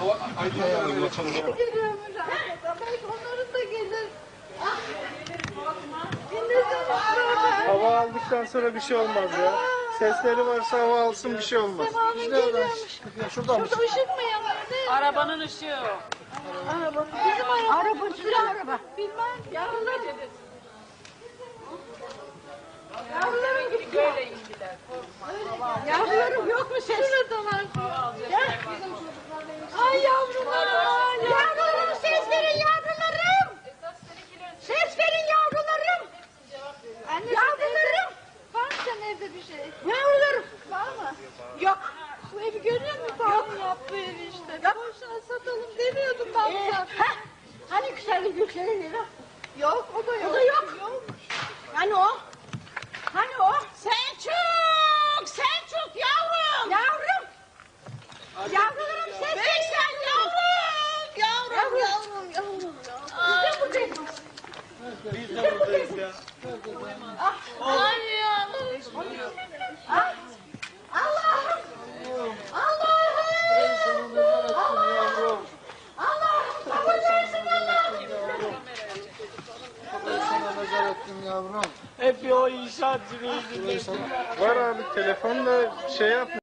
Geliyormuş arkadan. Belki onların da gelir. Ah. Dinlesene şurada. Hava aldıktan sonra bir şey olmaz ya. Sesleri varsa hava alsın bir şey olmaz. Devamlı geliyormuş. Şuradan Şurada ışık mı yanıyor? Arabanın ışığı. Araba. Bizim araba. Araba. Sürü araba. Bilmem. Yavrularım. Yavrularım gitti. Böyle indiler. Yavrularım yok mu ses? Şuradalar. Gel. Ay yavrularım. Yavrularım ses verin yavrularım. Ses verin yavrularım. Anne, yavrularım. Var evde bir şey? Yavrularım. Var mı? Yok. Bu evi görüyor musun? Yok. yaptığı evi işte. Yok. Boşuna satalım demiyordum ben Ee, sana. heh, hani güzellik güçleri ne lan? Yok o da yok. O da yok. Hani o? Hani o? Selçuk! Selçuk yavrum! Yavrum! Yavrularım ses versen yavrum! Yavrum yavrum yavrum yavrum. Biz de buradayız. Biz de buradayız ya. Yavrum. Ah, Hep o inşaatçı yüzünden. Var abi telefonla şey yap.